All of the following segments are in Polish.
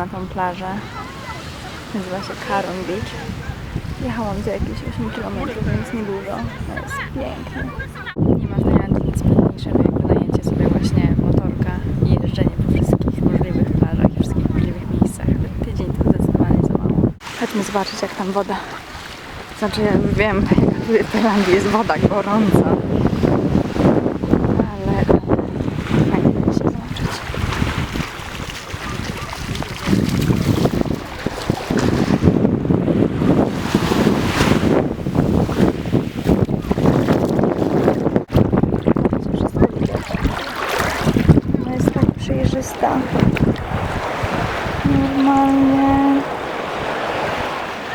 Na tą plażę. Nazywa się Karon Beach. Jechałam za jakieś 8 km, więc niedużo. To jest pięknie. Nie ma w Tajlandii nic piękniejszego jak wynajęcie sobie właśnie motorka i jeżdżenie po wszystkich możliwych plażach i wszystkich możliwych miejscach. Tydzień to zdecydowanie za mało. Chodźmy zobaczyć jak tam woda. Znaczy ja wiem, jak w Tajlandii jest woda gorąca. Ale, ale fajnie będzie się zobaczyć. Wszystko widać. Ona jest tak przejrzysta. Normalnie.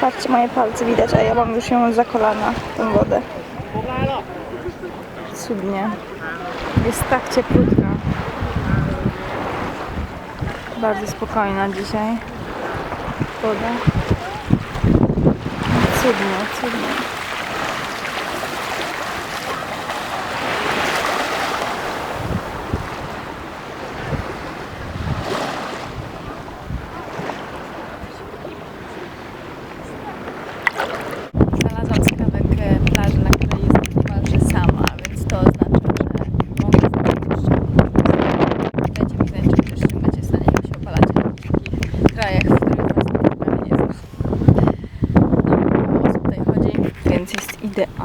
Patrzcie, moje palce widać, a ja mam już ją za kolana, tą wodę. Cudnie. Jest tak cieplutka. Bardzo spokojna dzisiaj. Woda. Cudnie, cudnie. Znalazłam skawek e, plaży, na której jest niemalże sama, więc to oznacza, że mogę znaleźć Będzie mi zajęcie, czy też nie macie w stanie jak się opalacie w takich krajach, w których was prawie nie jest. No, mało osób tutaj chodzi, więc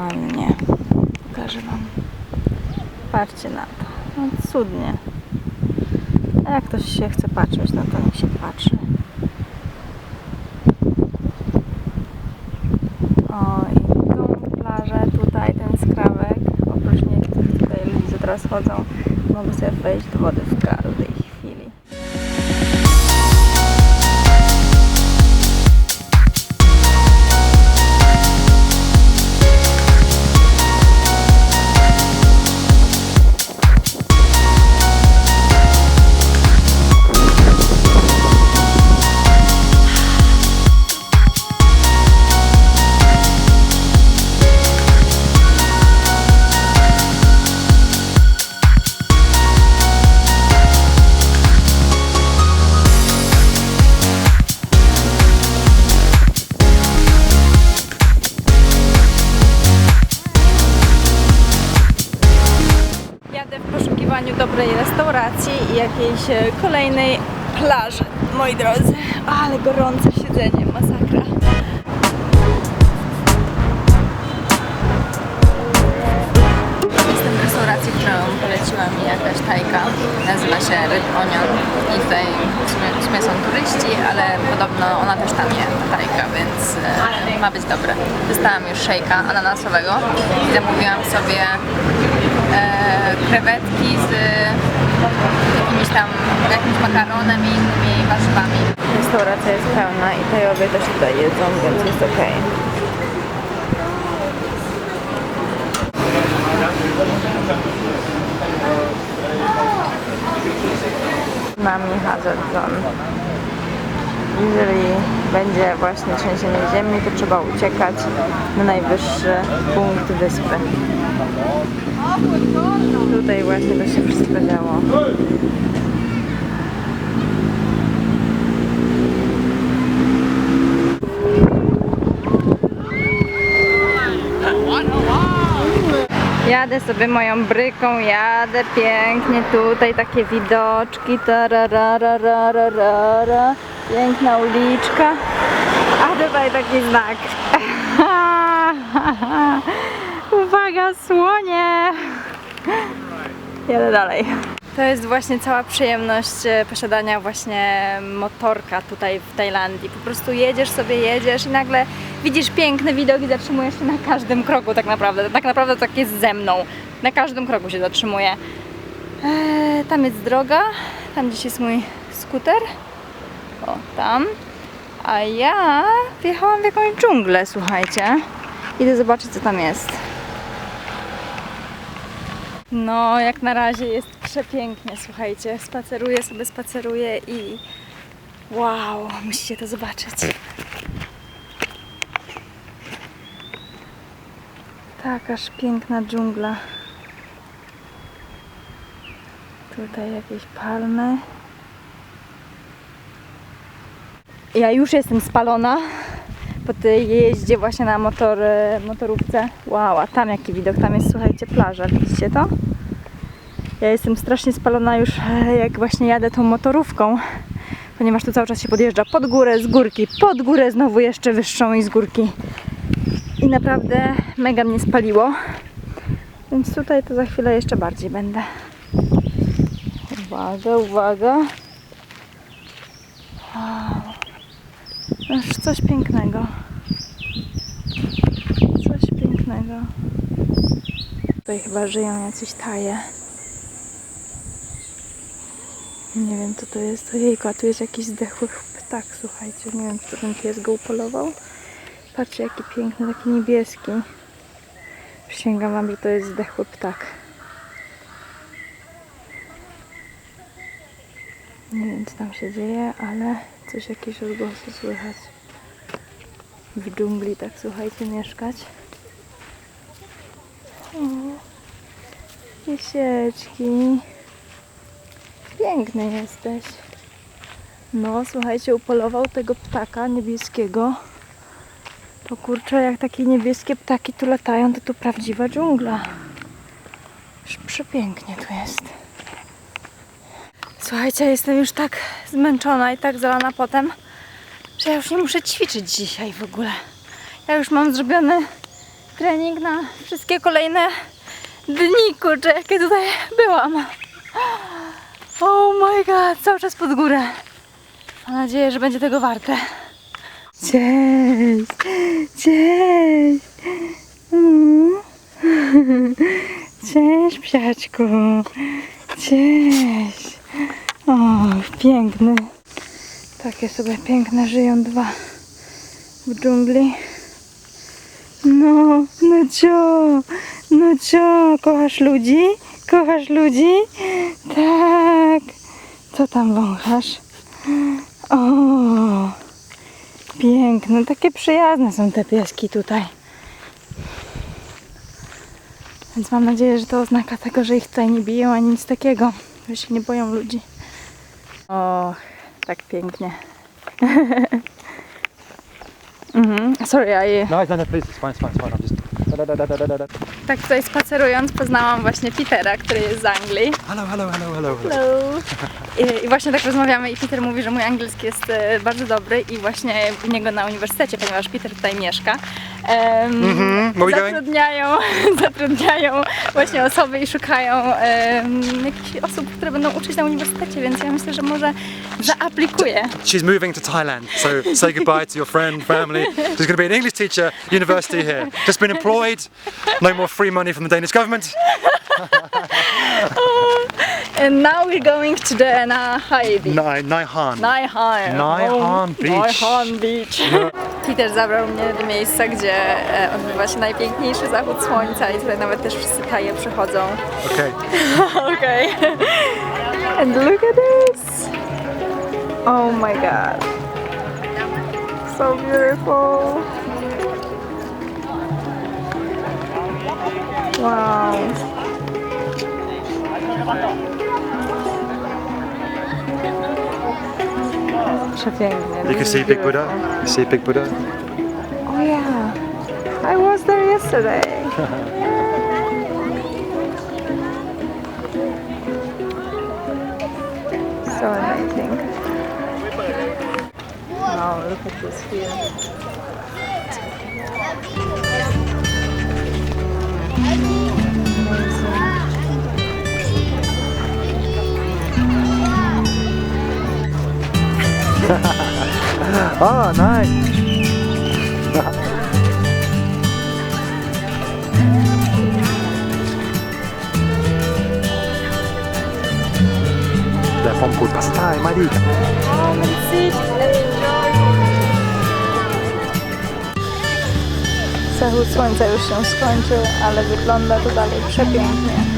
idealnie. Pokażę Wam. Patrzcie na to. No cudnie. A jak ktoś się chce patrzeć, no to niech się patrzy. O, i tą plażę, tutaj ten skrawek, oprócz niektórych tutaj ludzi, co teraz chodzą, mogą sobie wejść do wody kolejnej plaży, moi drodzy. Ale gorące siedzenie, masakra. Jestem w restauracji, którą poleciła mi jakaś tajka. Nazywa się Red Onion i tutaj w sumie, są turyści, ale podobno ona też tam je, ta tajka, więc e, ma być dobre. Dostałam już szejka ananasowego i zamówiłam sobie e, krewetki z tam, jakimś makaronem i innymi warzywami. Restauracja jest pełna i Tajowie też tutaj jedzą, więc jest okej. nami hazard zone. Jeżeli będzie właśnie trzęsienie ziemi, to trzeba uciekać na najwyższy punkt wyspy. Tutaj właśnie to się wszystko działo. Jadę sobie moją bryką, jadę pięknie tutaj, takie widoczki, tarararararara, piękna uliczka, a tutaj taki znak. Uwaga, słonie! Jadę dalej. To jest właśnie cała przyjemność e, posiadania właśnie motorka tutaj w Tajlandii. Po prostu jedziesz sobie, jedziesz i nagle widzisz piękny widok i zatrzymujesz się na każdym kroku tak naprawdę. Tak naprawdę tak jest ze mną. Na każdym kroku się zatrzymuję. Eee, tam jest droga, tam gdzieś jest mój skuter. O, tam. A ja wjechałam w jakąś dżunglę, słuchajcie. Idę zobaczyć, co tam jest. No, jak na razie jest przepięknie, słuchajcie. Spaceruję sobie, spaceruję i wow, musicie to zobaczyć. Takaż piękna dżungla. Tutaj jakieś palmy. Ja już jestem spalona po jeździe właśnie na motor, motorówce. Wow, a tam jaki widok, tam jest słuchajcie plaża, widzicie to? Ja jestem strasznie spalona już e, jak właśnie jadę tą motorówką, ponieważ tu cały czas się podjeżdża pod górę, z górki, pod górę, znowu jeszcze wyższą i z górki. I naprawdę mega mnie spaliło. Więc tutaj to za chwilę jeszcze bardziej będę. Uwaga, uwaga. Aż coś pięknego. Coś pięknego. Tutaj chyba żyją jacyś taje. Nie wiem co to jest. Ojejku, a tu jest jakiś zdechły ptak, słuchajcie. Nie wiem, czy ten pies go upolował. Patrzcie, jaki piękny, taki niebieski. Przysięgam wam, że to jest zdechły ptak. Nie wiem, co tam się dzieje, ale coś, jakieś odgłosy słychać. W dżungli, tak słuchajcie, mieszkać. O, Piesieczki. Piękny jesteś. No, słuchajcie, upolował tego ptaka niebieskiego. To kurczę, jak takie niebieskie ptaki tu latają, to tu prawdziwa dżungla. Już przepięknie tu jest. Słuchajcie, jestem już tak zmęczona i tak zalana potem, że ja już nie muszę ćwiczyć dzisiaj w ogóle. Ja już mam zrobiony trening na wszystkie kolejne dni, kurczę, jakie tutaj byłam. Oh my god, cały czas pod górę. Mam nadzieję, że będzie tego warte. Cześć! Cześć! Mm. Cześć, psiaczku! Cześć! O, piękny. Takie sobie piękne żyją dwa w dżungli. No, no cio, no cio, kochasz ludzi? Kochasz ludzi? Tak. Co tam wąchasz? O, piękne, takie przyjazne są te pieski tutaj. Więc mam nadzieję, że to oznaka tego, że ich tutaj nie biją ani nic takiego, że się nie boją ludzi. O, tak pięknie. mhm. Sorry, I... No, no, no, please, it's fine, it's fine, it's fine. I'm just. Da, da, da, da, da. Tak tutaj spacerując poznałam właśnie Petera, który jest z Anglii. Hello, hello, hello, hello. hello. Hello. I, I właśnie tak rozmawiamy i Peter mówi, że mój angielski jest e, bardzo dobry i właśnie u niego na uniwersytecie, ponieważ Peter tutaj mieszka. Em, Mhm, going? zatrudniają, zatrudniają właśnie osoby i szukają em, jakichś osób, które będą uczyć na uniwersytecie, więc ja myślę, że może zaaplikuję. She's moving to Thailand, so say goodbye to your friend, family. She's going to be an English teacher, university here. Just been employed, no more free money from the Danish government. And now we're going to the Nahai Beach. Nai, Naihan. Naihan. Naihan Beach. Naihan Beach. Peter zabrał mnie do miejsca, gdzie e, odbywa się najpiękniejszy zachód słońca i tutaj nawet też wszyscy taje przychodzą. Okay. okay. And look at this. Oh my god. So beautiful. Wow. You can see Big Buddha. You see Big Buddha. Oh yeah. I was there yesterday. so amazing. Wow, look at this view. Oh, nice. Där får man pasta i Marika. Oh, men. Zachód słońca już się skończył, ale wygląda to dalej przepięknie.